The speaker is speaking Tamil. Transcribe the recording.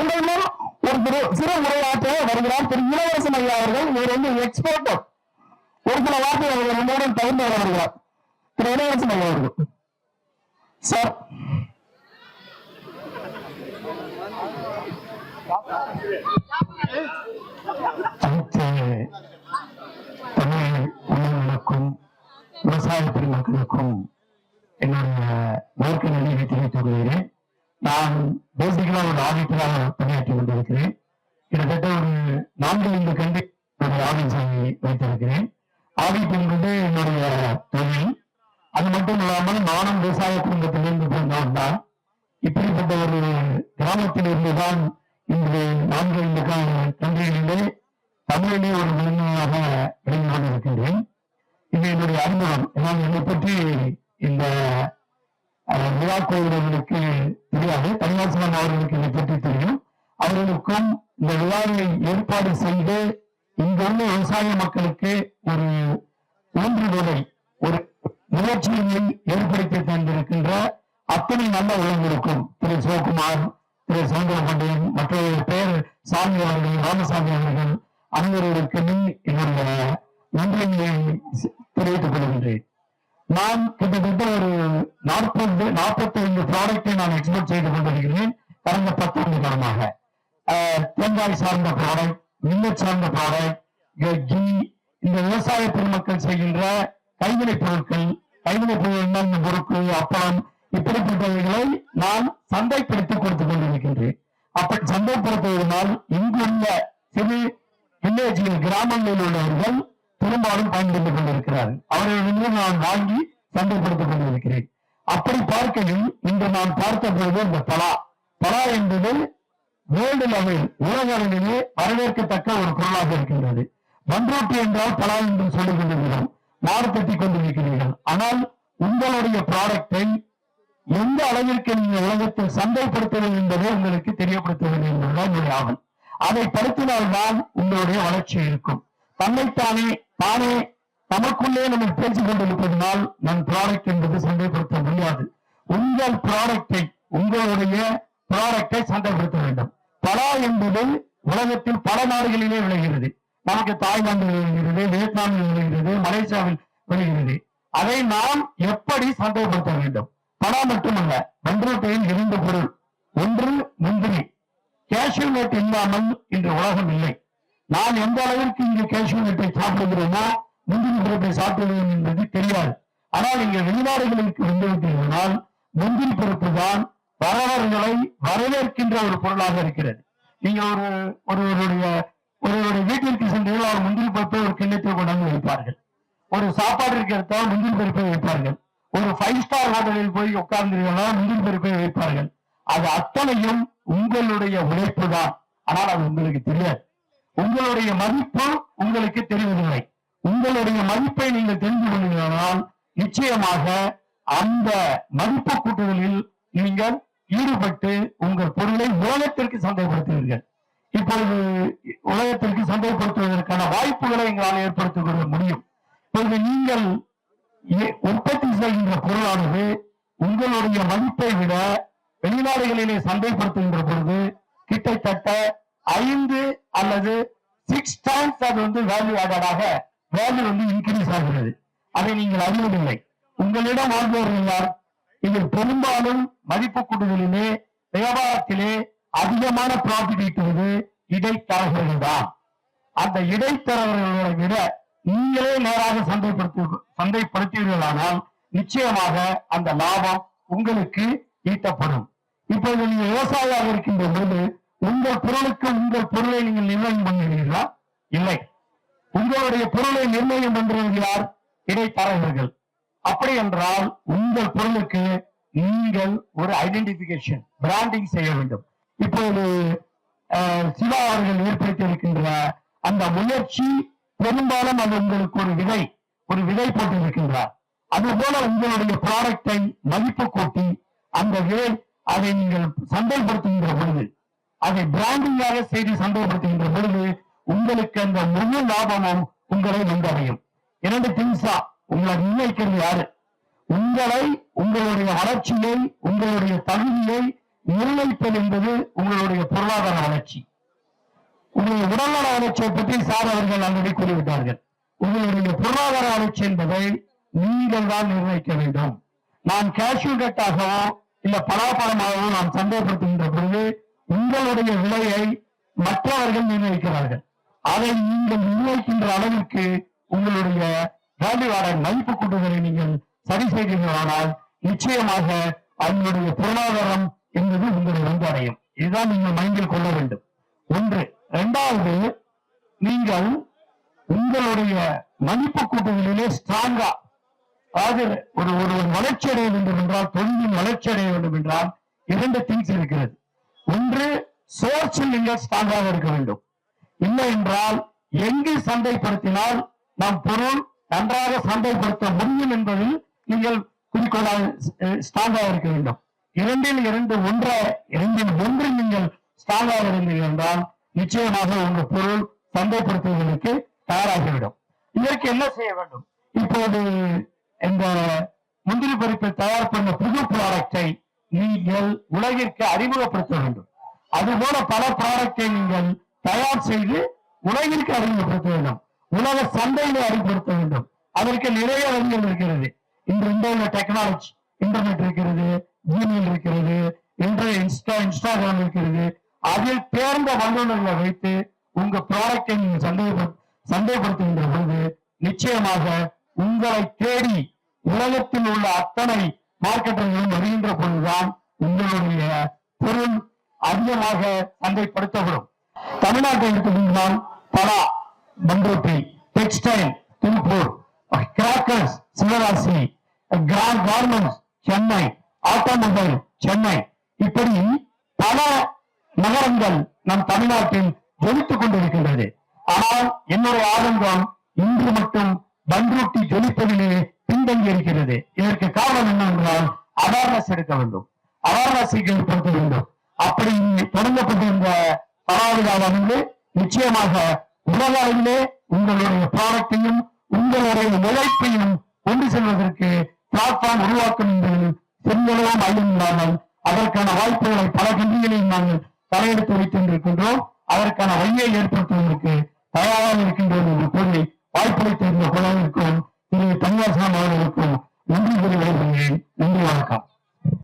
உங்களிடம் ஒரு திரு சிறு உரையாற்ற வருகிறார் திரு இளவரசன் ஐயா அவர்கள். இவர் வந்து எக்ஸ்பர்ட் ஒரு சில வார்த்தை அவர்கள் உங்களுடன் பகிர்ந்து வர வருகிறார். திரு இளவரசன் ஐயா அவர்கள். சார் அனைத்து தமிழ் உள்ளவர்களுக்கும் விவசாய பெருமக்களுக்கும் என்னுடைய வாழ்க்கை நிலையை தெரிவித்துக் கொள்கிறேன். நான் பேசிக்கலா ஒரு ஆடிட்டராக பணியாற்றி கொண்டிருக்கிறேன். கிட்டத்தட்ட ஒரு நான்கு ஐந்து கண்டு என்னுடைய ஆபீஸை வைத்திருக்கிறேன். ஆடிட் என்பது என்னுடைய தொழில். அது மட்டும் இல்லாமல் நானும் விவசாய குடும்பத்திலிருந்து பிறந்தவன் தான். இப்படிப்பட்ட ஒரு கிராமத்திலிருந்து தான் இன்று நான்கு ஐந்து கன்றிகளிலே தமிழிலே ஒரு முழுமையாக இணைந்து கொண்டிருக்கின்றேன். இது என்னுடைய அனுபவம். நான் என்னை பற்றி இந்த விழா கோவிலர்களுக்கு தெரியாது அவர்களுக்கு இதை பற்றி தெரியும். அவர்களுக்கும் இந்த விழாவை ஏற்பாடு செய்து இங்குள்ள விவசாய மக்களுக்கு ஒரு ஊன்றுகோலை ஒரு முயற்சியை ஏற்படுத்தி தந்திருக்கின்ற அத்தனை நல்ல உள்ளவர்களுக்கும் திரு சிவகுமார் திரு சவுந்தரபாண்டியன் மற்ற பேர் சாமி அவர்கள் ராமசாமி அவர்கள் அனைவர்களுக்கு என்னுடைய நன்றியை தெரிவித்துக் கொள்கின்றேன். நான் கிட்டத்தட்ட ஒரு நாற்பது நாற்பத்தி ப்ராடக்டை நான் எக்ஸ்போர்ட் செய்து கொண்டிருக்கிறேன். கடந்த பத்தாண்டு காலமாக. தேங்காய் சார்ந்த ப்ராடக்ட் மில்லட் சார்ந்த ப்ராடக்ட் கீ இந்த விவசாய பெருமக்கள் செய்கின்ற கைவினைப் பொருட்கள் கைவினைப் பொருட்கள் இந்த அப்பளம் இப்படிப்பட்டவைகளை நான் சந்தைப்படுத்தி கொடுத்துக் கொண்டிருக்கின்றேன். அப்படி சந்தைப்படுத்துவதனால் இங்குள்ள சிறு வில்லேஜில் கிராமங்களில் உள்ளவர்கள் பெரும்பாலும் பயன்படுத்திக் கொண்டிருக்கிறார்கள். அவர்களிடமிருந்து நான் வாங்கி சந்தைப்படுத்திக் கொண்டிருக்கிறேன். அப்படி பார்க்கையில் இன்று நான் பார்த்த பொழுது இந்த பலா. பலா என்பது வேர்ல்டு லெவல் உலக அளவிலே வரவேற்கத்தக்க ஒரு பொருளாக இருக்கின்றது. பண்ரோட்டி என்றால் பலா என்று சொல்லிக் கொண்டிருக்கிறோம் மாறு கட்டி கொண்டிருக்கிறீர்கள். ஆனால் உங்களுடைய ப்ராடக்டை எந்த அளவிற்கு நீங்கள் உலகத்தில் சந்தைப்படுத்துவது என்பதை உங்களுக்கு தெரியப்படுத்துவது என்பதுதான் என்னுடைய ஆவல். அதை படுத்தினால்தான் உங்களுடைய வளர்ச்சி இருக்கும். தன்னைத்தானே தானே நமக்குள்ளே நம்ம பேசிக் கொண்டிருப்பதனால் நம் ப்ராடக்ட் என்பது சந்தைப்படுத்த உங்கள் ப்ராடக்டை உங்களுடைய ப்ராடக்டை சந்தைப்படுத்த வேண்டும். பலா என்பது உலகத்தில் பல நாடுகளிலே விளைகிறது. நமக்கு தாய்லாந்தில் விளைகிறது வியட்நாமில் விளைகிறது மலேசியாவில் விளைகிறது. அதை நாம் எப்படி சந்தைப்படுத்த வேண்டும்? பலா மட்டுமல்ல பன்ரோட்டையில் இரண்டு பொருள். ஒன்று முந்திரி. கேஷ்யூ நட் இல்லாமல் இன்று உலகம் இல்லை. நான் எந்த அளவிற்கு இங்கு கேஷ்யூ நட்டை சாப்பிடுகிறோமோ முந்திரி பருப்பை சாப்பிடுவேன் என்பது தெரியாது. ஆனால் இங்க வெளிநாடுகளுக்கு வந்துவிட்டீர்களால் முந்திரி பருப்பு தான் வரவர்களை வரவேற்கின்ற ஒரு பொருளாக இருக்கிறது. நீங்க ஒரு ஒருவருடைய ஒருவருடைய வீட்டிற்கு சென்றீர்கள் அவர் முந்திரி பருப்பை ஒரு கிண்ணத்தில் கொண்டாந்து வைப்பார்கள். ஒரு சாப்பாடு இருக்கிறதா முந்திரி பருப்பை வைப்பார்கள். ஒரு ஃபைவ் ஸ்டார் ஹோட்டலில் போய் உட்கார்ந்தீர்களா முந்திரி பருப்பை வைப்பார்கள். அது அத்தனையும் உங்களுடைய உழைப்பு தான் ஆனால் அது உங்களுக்கு தெரியாது. உங்களுடைய மதிப்பு உங்களுக்கு தெரிவதில்லை. உங்களுடைய மதிப்பை நீங்கள் தெரிந்து கொள்வீர்களால் நிச்சயமாக அந்த மதிப்பு கூட்டுதலில் நீங்கள் ஈடுபட்டு உங்கள் பொருளை உலகத்திற்கு சந்தைப்படுத்துவீர்கள். இப்பொழுது உலகத்திற்கு சந்தைப்படுத்துவதற்கான வாய்ப்புகளை எங்களால் ஏற்படுத்திக் கொள்ள முடியும். இப்பொழுது நீங்கள் ஏ- உற்பத்தி செய்கின்ற பொருளானது உங்களுடைய மதிப்பை விட வெளிநாடுகளிலே சந்தைப்படுத்துகின்ற பொழுது கிட்டத்தட்ட ஐந்து அல்லது சிக்ஸ் டைம்ஸ் அது வந்து வேல்யூ ஆடடாக வேல்யூ வந்து இன்க்ரீஸ் ஆகிறது. அதை நீங்கள் அறிவதில்லை. உங்களிடம் வாழ்ந்தவர்கள் யார் இதில் பெரும்பாலும் மதிப்பு கூடுதலிலே வியாபாரத்திலே அதிகமான ப்ராஃபிட் ஈட்டுவது இடைத்தரகர்கள் தான் அந்த இடைத்தரகர்களை விட நீங்களே நேராக சந்தைப்படுத்த சந்தைப்படுத்தீர்களானால் நிச்சயமாக அந்த லாபம் உங்களுக்கு ஈட்டப்படும். இப்பொழுது நீங்க விவசாயியாக இருக்கின்ற போது உங்கள் பொருளுக்கு உங்கள் பொருளை நீங்கள் நிர்ணயம் பண்ணுகிறீர்களா? இல்லை. உங்களுடைய பொருளை நிர்ணயம் பண்றது யார்? இடைத்தரகர்கள். அப்படி என்றால் உங்கள் பொருளுக்கு நீங்கள் ஒரு ஐடென்டிபிகேஷன் பிராண்டிங் செய்ய வேண்டும். இப்போது சிவா அவர்கள் ஏற்படுத்தி இருக்கின்ற அந்த முயற்சி பெரும்பாலும் அது உங்களுக்கு ஒரு விதை ஒரு விதை போட்டிருக்கின்றார். அதுபோல உங்களுடைய ப்ராடக்டை மதிப்பு கூட்டி அந்த விதை அதை நீங்கள் சந்தைப்படுத்துகின்ற பொழுது அதை பிராண்டிங்காக செய்து சந்தைப்படுத்துகின்ற பொழுது உங்களுக்கு அந்த முழு லாபமும் உங்களை வந்தடையும் இரண்டு திங்ஸா உங்களை நிர்ணயிக்கிறது யாரு? உங்களை உங்களுடைய வளர்ச்சியை உங்களுடைய தகுதியை நிர்ணயிப்பது என்பது உங்களுடைய பொருளாதார வளர்ச்சி. உங்களுடைய உடல்நல வளர்ச்சியை பற்றி சார் அவர்கள் ஆல்ரெடி கூறிவிட்டார்கள். உங்களுடைய பொருளாதார வளர்ச்சி என்பதை நீங்கள் தான் நிர்ணயிக்க வேண்டும். நான் கேஷ்யூ கட்டாகவோ இல்ல பலாப்பழமாகவோ நாம் சந்தேகப்படுத்துகின்ற பொழுது உங்களுடைய விலையை மற்றவர்கள் நிர்ணயிக்கிறார்கள். அதை நீங்கள் நிர்ணயிக்கின்ற அளவிற்கு உங்களுடைய வேல்யூ மதிப்பு கூட்டுதலை நீங்கள் சரி செய்கிறீர்களானால் நிச்சயமாக அவங்களுடைய பொருளாதாரம் என்பது உங்களை வந்து அடையும். இதுதான் நீங்கள் மைண்டில் கொள்ள வேண்டும். ஒன்று. இரண்டாவது நீங்கள் உங்களுடைய மதிப்பு கூட்டுதலிலே ஸ்ட்ராங்கா அதாவது ஒரு ஒருவர் வளர்ச்சி அடைய வேண்டும் என்றால் தொழிலின் வளர்ச்சி அடைய வேண்டும் என்றால் இரண்டு திங்ஸ் இருக்கிறது. ஒன்று சோர்ஸில் நீங்கள் ஸ்ட்ராங்காக இருக்க வேண்டும். இல்லை என்றால் எங்கு சந்தைப்படுத்தினால் நம் பொருள் நன்றாக சந்தைப்படுத்த முடியும் என்பதில் நீங்கள் குறிக்கோளாக ஸ்ட்ராங்காக இருக்க வேண்டும். இரண்டில் இரண்டு ஒன்ற இரண்டில் ஒன்று நீங்கள் ஸ்ட்ராங்காக இருந்தீர்கள் என்றால் நிச்சயமாக உங்கள் பொருள் சந்தைப்படுத்துவதற்கு தயாராகிவிடும். இதற்கு என்ன செய்ய வேண்டும்? இப்போது இந்த முந்திரி பருப்பை தயார் பண்ண புது ப்ராடக்டை நீங்கள் உலகிற்கு அறிமுகப்படுத்த வேண்டும். அதுபோல பல ப்ராடக்டை நீங்கள் தயார் செய்து உலகிற்கு அறிமுகப்படுத்த வேண்டும். உலக சந்தையிலே அறிவுறுத்த வேண்டும். அதற்கு நிறைய வழிகள் இருக்கிறது. இன்று இந்தியாவில் டெக்னாலஜி இன்டர்நெட் இருக்கிறது ஜிமெயில் இருக்கிறது இன்றைய இன்ஸ்டா இன்ஸ்டாகிராம் இருக்கிறது. அதில் தேர்ந்த வல்லுநர்களை வைத்து உங்க ப்ராடக்டை நீங்க சந்தேகப்படு சந்தேகப்படுத்துகின்ற பொழுது நிச்சயமாக உங்களை தேடி உலகத்தில் உள்ள அத்தனை மார்க்கெட்டர்களும் வருகின்ற பொழுதுதான் உங்களுடைய பொருள் அதிகமாக சந்தைப்படுத்தப்படும். தமிழ்நாட்டை எடுத்துக்கொண்டால் பலா Panruti textile Tiruppur crackers Sivakasi grand garments Chennai automobile Chennai இப்படி பல நகரங்கள் நம் தமிழ்நாட்டில் ஜொலித்துக் கொண்டிருக்கின்றது. ஆனால் என்னுடைய ஆதங்கம் இன்று மட்டும் பண்ருட்டி ஜொலிப்பதிலே பின்தங்கி இருக்கிறது. இதற்கு காரணம் என்னவென்றால் அவேர்னஸ் எடுக்க வேண்டும். அவேர்னஸ் ஏற்படுத்த வேண்டும். அப்படி தொடங்கப்பட்டிருந்த பலாவிழாவானது நிச்சயமாக உலக உங்களுடைய பாடத்தையும் உங்களுடைய உழைப்பையும் கொண்டு செல்வதற்கு பிளாட்ஃபார்ம் உருவாக்கும் என்பதில் சிறிதளவும் ஐயம் இல்லாமல் அதற்கான வாய்ப்புகளை பல கல்விகளையும் நாங்கள் தலையெடுத்து வைத்திருக்கின்றோம் அதற்கான வழியை ஏற்படுத்துவதற்கு தயாராக இருக்கின்றோம் என்று கூறி வாய்ப்பளித்த தெரிந்த குழுவிற்கும் திரு தனியார் அவர்களுக்கும் நன்றி கூறி வருகிறேன் நன்றி வணக்கம்.